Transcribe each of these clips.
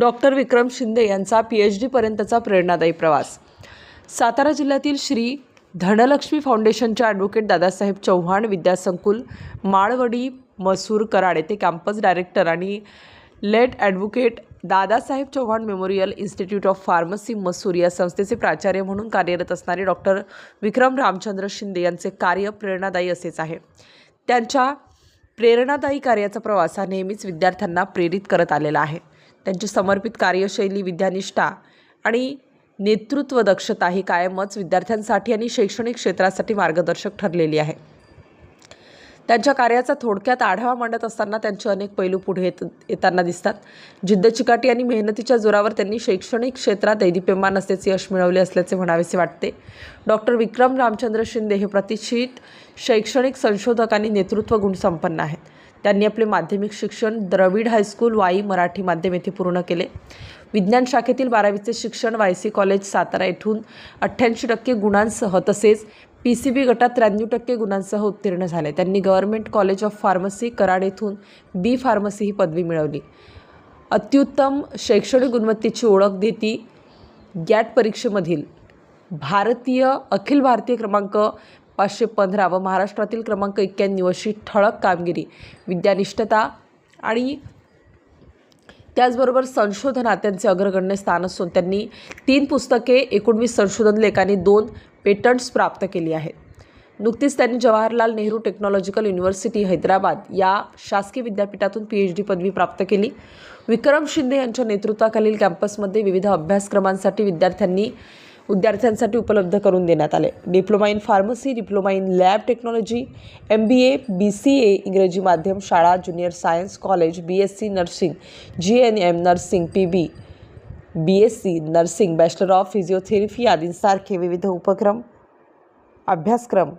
Doctor विक्रम शिंदे यांचा P H डीपर्यंतचा प्रेरणादायी प्रवास. सातारा जिल्ह्यातील श्री धनलक्ष्मी फाउंडेशनच्या ॲडव्होकेट दादासाहेब चव्हाण विद्यासंकुल माळवडी मसूर कराड येथे कॅम्पस डायरेक्टर आणि late advocate Dadasaheb Chavan memorial institute of pharmacy Masur या संस्थेचे प्राचार्य म्हणून कार्यरत असणारे डॉक्टर विक्रम रामचंद्र शिंदे यांचे कार्य प्रेरणादायी असेच आहे. त्यांच्या प्रेरणादायी कार्याचा प्रवास हा नेहमीच विद्यार्थ्यांना प्रेरित करत आलेला आहे. त्यांची समर्पित कार्यशैली विद्यानिष्ठा आणि नेतृत्व दक्षता ही कायमच विद्यार्थ्यांसाठी आणि शैक्षणिक क्षेत्रासाठी मार्गदर्शक ठरलेली आहे. त्यांच्या कार्याचा थोडक्यात आढावा मांडत असताना त्यांचे अनेक पैलू पुढे येत येताना दिसतात. जिद्द चिकाटी आणि मेहनतीच्या जोरावर त्यांनी शैक्षणिक क्षेत्रात दैदिप्यमान असल्याचे यश मिळवले असल्याचे म्हणावेसे वाटते. डॉक्टर विक्रम रामचंद्र शिंदे हे प्रतिष्ठित शैक्षणिक संशोधक आणि नेतृत्व गुण संपन्न आहेत. त्यांनी आपले माध्यमिक शिक्षण द्रविड हायस्कूल वाई मराठी माध्यम येथे पूर्ण केले. विज्ञान शाखेतील बारावीचे शिक्षण वाय सी कॉलेज सातारा येथून अठ्ठ्याऐंशी टक्के गुणांसह तसेच पी सी बी गटात त्र्याण्णव टक्के गुणांसह उत्तीर्ण झाले. त्यांनी government college of pharmacy Karad येथून बी फार्मसी ही पदवी मिळवली. अत्युत्तम शैक्षणिक गुणवत्तेची ओळख देती गॅट परीक्षेमधील भारतीय अखिल भारतीय क्रमांक पाचशे पंधरा व महाराष्ट्रातील क्रमांक एक्क्याण्णव अशी ठळक कामगिरी विद्यानिष्ठता आणि त्याचबरोबर संशोधनात त्यांचे अग्रगण्य स्थान असून त्यांनी तीन पुस्तके एकोणवीस संशोधन लेखांनी दोन पेटंट्स प्राप्त केली आहेत. नुकतीच त्यांनी जवाहरलाल नेहरू टेक्नॉलॉजिकल युनिव्हर्सिटी हैदराबाद या शासकीय विद्यापीठातून पी एच डी पदवी प्राप्त केली. विक्रम शिंदे यांच्या नेतृत्वाखालील कॅम्पसमध्ये विविध अभ्यासक्रमांसाठी विद्यार्थ्यांनी विद्यार्थ्यांसाठी उपलब्ध करून देण्यात आले. Diploma in pharmacy diploma in lab technology M B A B C A इंग्रजी माध्यम शाळा junior science college B S C nursing G N M nursing P B B S C nursing bachelor of physiotherapy आदींसारखे विविध उपक्रम अभ्यासक्रम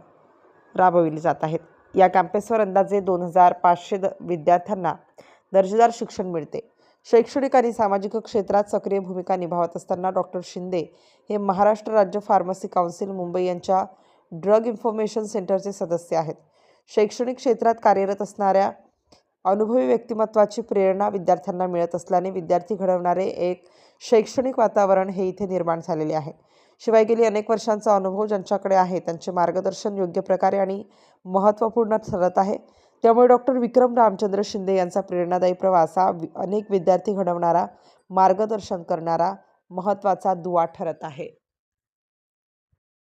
राबविले जात आहेत. या कॅम्पसवर अंदाजे दोन हजार पाचशे द विद्यार्थ्यांना दर्जेदार शिक्षण मिळते. शैक्षणिक आणि सामाजिक क्षेत्रात सक्रिय भूमिका निभावत असताना डॉक्टर शिंदे हे महाराष्ट्र राज्य फार्मसी काउन्सिल मुंबई यांच्या ड्रग इन्फॉर्मेशन सेंटरचे सदस्य आहेत. शैक्षणिक क्षेत्रात कार्यरत असणाऱ्या अनुभवी व्यक्तिमत्वाची प्रेरणा विद्यार्थ्यांना मिळत असल्याने विद्यार्थी घडवणारे एक शैक्षणिक वातावरण हे इथे निर्माण झालेले आहे. शिवाय गेली अनेक वर्षांचा अनुभव ज्यांच्याकडे आहे त्यांचे मार्गदर्शन योग्य प्रकारे आणि महत्त्वपूर्ण ठरत आहे. त्यामुळे डॉक्टर विक्रम रामचंद्र शिंदे यांचा प्रेरणादायी प्रवास हा वि- अनेक विद्यार्थी घडवणारा मार्गदर्शन करणारा महत्त्वाचा दुवा ठरत आहे.